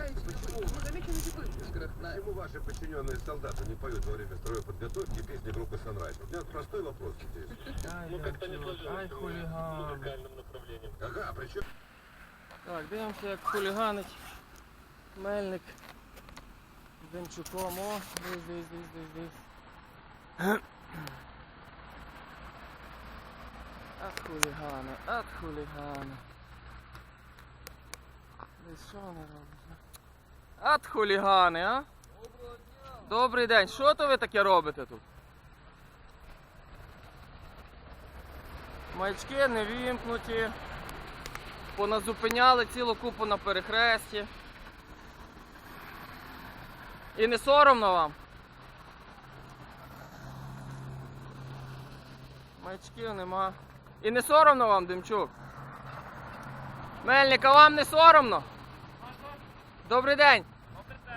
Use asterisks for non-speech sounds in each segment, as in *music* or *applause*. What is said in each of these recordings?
Знаете почему? Ну, замеченный типы скоростная. Почему ваши подчиненные солдаты не поют во время строя подготовки песни группы Sunrise? У меня простой вопрос здесь. Ну, как-то не сложилось. Ай, хуліган. музыкальном направлении. Ага, а при чем? Так, дивимося, як хуліганить Мельник з Демчуком. О, дивись, дивись, дивись, дивись, дивись. Ат хулігани, ат хулігани. Дивись, що вони роблять? Ат хулігани, а? Добрий день. Що то ви таке робите тут? Маячки не вімкнуті. Поназупиняли цілу купу на перехресті. І не соромно вам? Маячків нема. І не соромно вам, Демчук? Мельника, вам не соромно? Добрий день.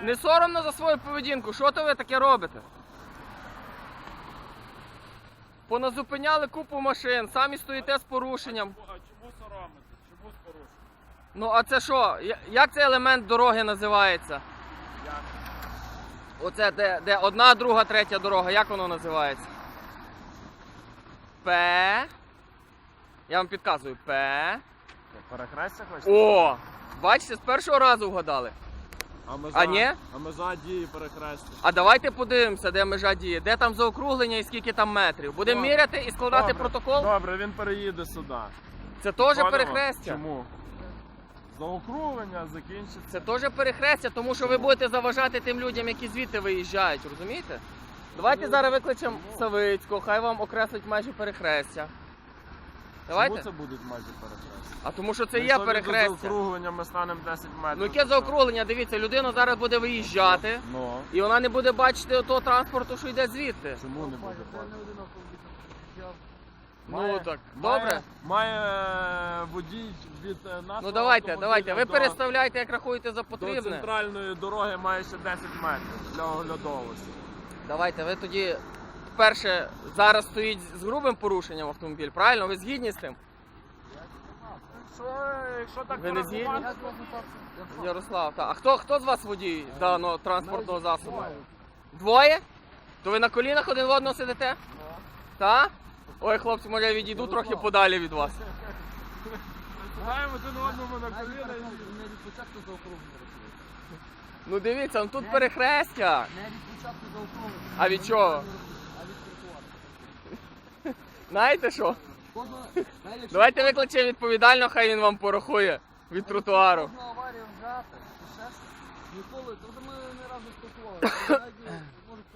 Не соромно за свою поведінку. Що то ви таке робите? Поназупиняли купу машин, самі стоїте з порушенням. А чому соромитися? Чому з порушенням? Ну, а це що? Як цей елемент дороги називається? Як? Оце де, де одна, друга, третя дорога. Як воно називається? П. Я вам підказую. П. Перехрестя хочете? О! Бачите, з першого разу вгадали. А межа, А ні? А межа дії перехрестя. А давайте подивимося, де межа діє, де там заокруглення і скільки там метрів. Будемо Добре. міряти і складати протокол. Добре, він переїде сюди. Це теж перехрестя. Чому? Заокруглення закінчиться. Це теж перехрестя, тому що ви будете заважати тим людям, які звідти виїжджають, розумієте? Давайте зараз викличемо Савицького, хай вам окреслить межі перехрестя. Давайте. Чому це будуть межі перехрестя? А тому що це є Якщо від перехрестя. заокруглення ми станемо 10 метрів. Ну яке заокруглення, дивіться, людина зараз буде виїжджати, Ну, і вона не буде бачити того транспорту, що йде звідти. чому не буде бачити? Ну так, Має- добре. Має водій від е, нашого Ну давайте, автомобіля давайте. Ви до- переставляйте, як рахуєте за До потрібне. центральної дороги має ще 10 метрів для оглядовості. Давайте, ви тоді вперше зараз стоїть з грубим порушенням автомобіль, правильно? Ви згідні з тим? Якщо, якщо так Ви не порахувати, Ярослав, так. А хто, хто з вас водій даного транспортного засобу? Двоє? То ви на колінах один в одного сидите? Так? Ой, хлопці, може я відійду трохи подалі від вас. Гаємо один одному на коліна і Не від початку заокруглення рахується. Ну дивіться, ну тут перехрестя. Не від початку заокруглення. А від чого? Знаєте що? *laughs* Давайте викличемо відповідально, хай він вам порахує від тротуару. Ніколи, тобто ми не разу спілкувалися. *laughs*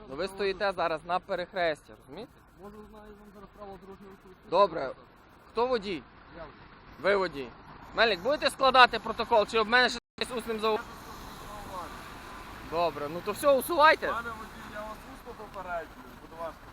Ну ви стоїте зараз на перехресті, розумієте? Можу знаю вам зараз право дорожнього руху. Добре. Хто водій? Я. Ви водій. Мельник, будете складати протокол, чи об мене ще усним зау... Добре, ну то все, усувайте. Пане водій, я вас усно попереджую. Будь ласка,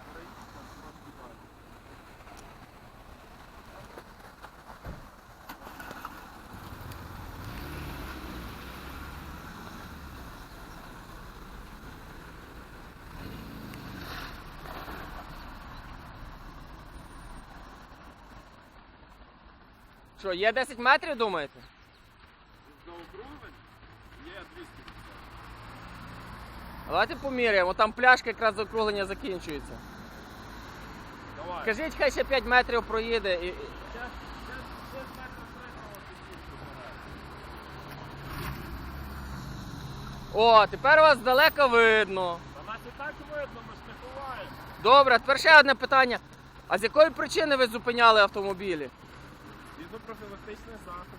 Що, є 10 метрів, думаєте? За округлень є 250. Давайте поміряємо, там пляшка якраз закруглення закінчується. Давай. Кажіть, хай ще 5 метрів проїде і. і- Щас- щас- щас метрів три того О, тепер вас здалека видно. Та нас і так видно, ми ж не ховаємо. Добре, тепер ще одне питання. А з якої причини ви зупиняли автомобілі? Згідно профілактичний захід.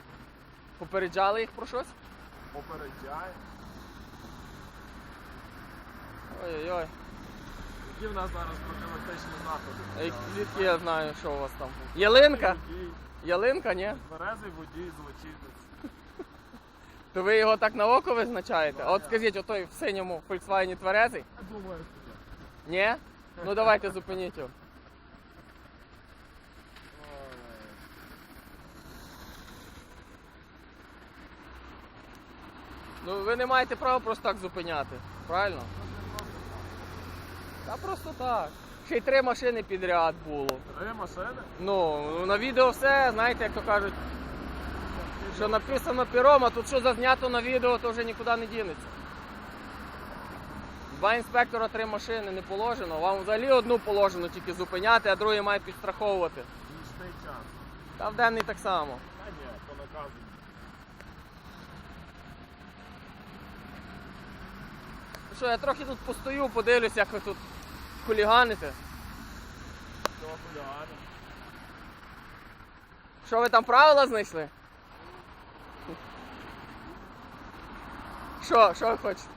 Попереджали їх про щось? Попереджає. Ой-ой-ой. Які в нас зараз профілактичні А заходи? як- Звідки я знаю, що у вас там? Ялинка? Водій, Ялинка, ні? Тверезий водій, злочинець. То ви його так на око визначаєте? А от скажіть, отой в синьому Volkswagen тверезий? Я думаю, що Ні? Ну давайте зупиніть його. Ну ви не маєте права просто так зупиняти, правильно? Та просто так. Ще й три машини підряд було. Три машини? Ну, на відео все, знаєте, як то кажуть. Що написано пером, а тут що зазнято на відео, то вже нікуди не дінеться. Два інспектора, три машини не положено. Вам взагалі одну положено тільки зупиняти, а другий має підстраховувати. Нічний час. Та в денний так само. Та ні, по наказу. Ну Що, я трохи тут постою, подивлюсь, як ви тут хуліганите. Цього хулігана. Що ви там правила знайшли? Що, що ви хочете?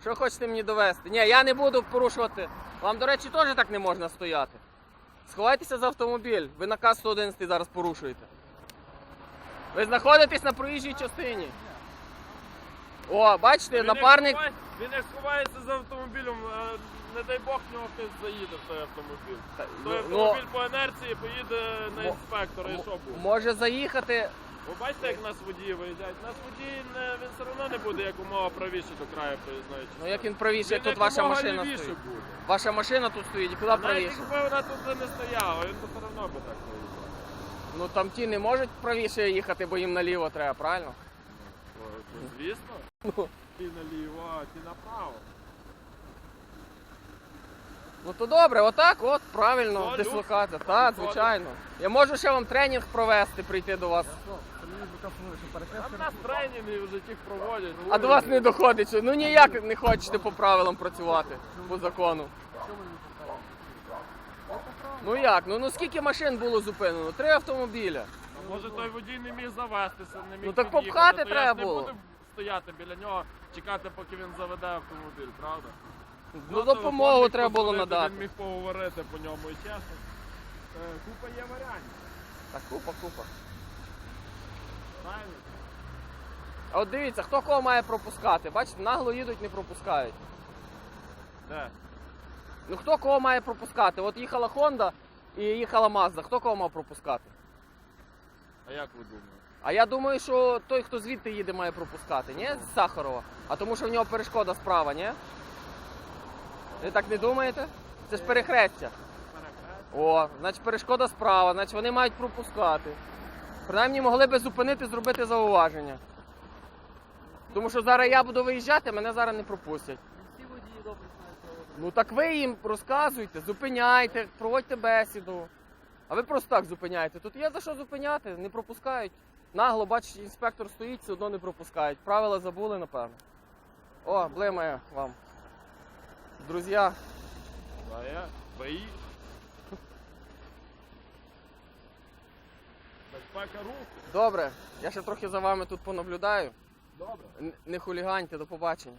Що хочете мені довести? Ні, я не буду порушувати. Вам, до речі, теж так не можна стояти. Сховайтеся за автомобіль. Ви наказ 111 зараз порушуєте. Ви знаходитесь на проїжджій частині. О, бачите, як напарник. сховає- Він як сховається за автомобілем, е, не дай Бог в нього хтось заїде в той автомобіль. Той Ну, автомобіль по інерції поїде на Мо- інспектора і що буде? може заїхати. Ви бачите, як нас водії виїжджають? Нас водій не, він все одно не буде якомога правіше до краю проїзної частини. Ну як він правіше, як Він тут ваша якомога машина лівіше стоїть. буде. Ваша машина тут стоїть, куди Навіть правіше? якби вона тут би не стояла, він би все одно би так виїжджав. Ну там ті не можуть правіше їхати, бо їм наліво треба, правильно? Ну, Звісно. Ну. Ті наліво, а направо. Ну то добре, отак, от правильно, Ну, дислокація. Так, Виходить. звичайно. Я можу ще вам тренінг провести, прийти до вас. А нас тренінги вже тих проводять. А до вас не доходить, що ну ніяк не хочете по правилам працювати по закону. Ну як? Ну ну скільки машин було зупинено? Три автомобіля. Може той водій не міг завестися, не міг Ну, так під'їхати, попхати то я треба не було. буду стояти біля нього, чекати, поки він заведе автомобіль, правда? Ну Просто допомогу виходить, треба було позвонити, надати. Він міг поговорити по ньому і чесно. Е, Купа є варіантів, Так, купа, купа. правильно? А от дивіться, хто кого має пропускати? Бачите, нагло їдуть, не пропускають. Де? Ну хто кого має пропускати? От їхала Honda і їхала Mazda. Хто кого мав пропускати? А як ви думаєте? А я думаю, що той, хто звідти їде, має пропускати, ні? З Сахарова. А тому що в нього перешкода справа, ні? Ви так не думаєте? Це ж перехрестя. О, значить перешкода справа, значить вони мають пропускати. Принаймні могли би зупинити, зробити зауваження. Тому що зараз я буду виїжджати, мене зараз не пропустять. Всі водії добре знають. Ну так ви їм розказуйте, зупиняйте, проводьте бесіду. А ви просто так зупиняєте. Тут є за що зупиняти, не пропускають. Нагло, бачиш, інспектор стоїть, все одно не пропускають. Правила забули, напевно. О, блимає вам. Друзі? Бої? Безпека руху. добре, я ще трохи за вами тут понаблюдаю. Добре. Н- Не хуліганьте, до побачення.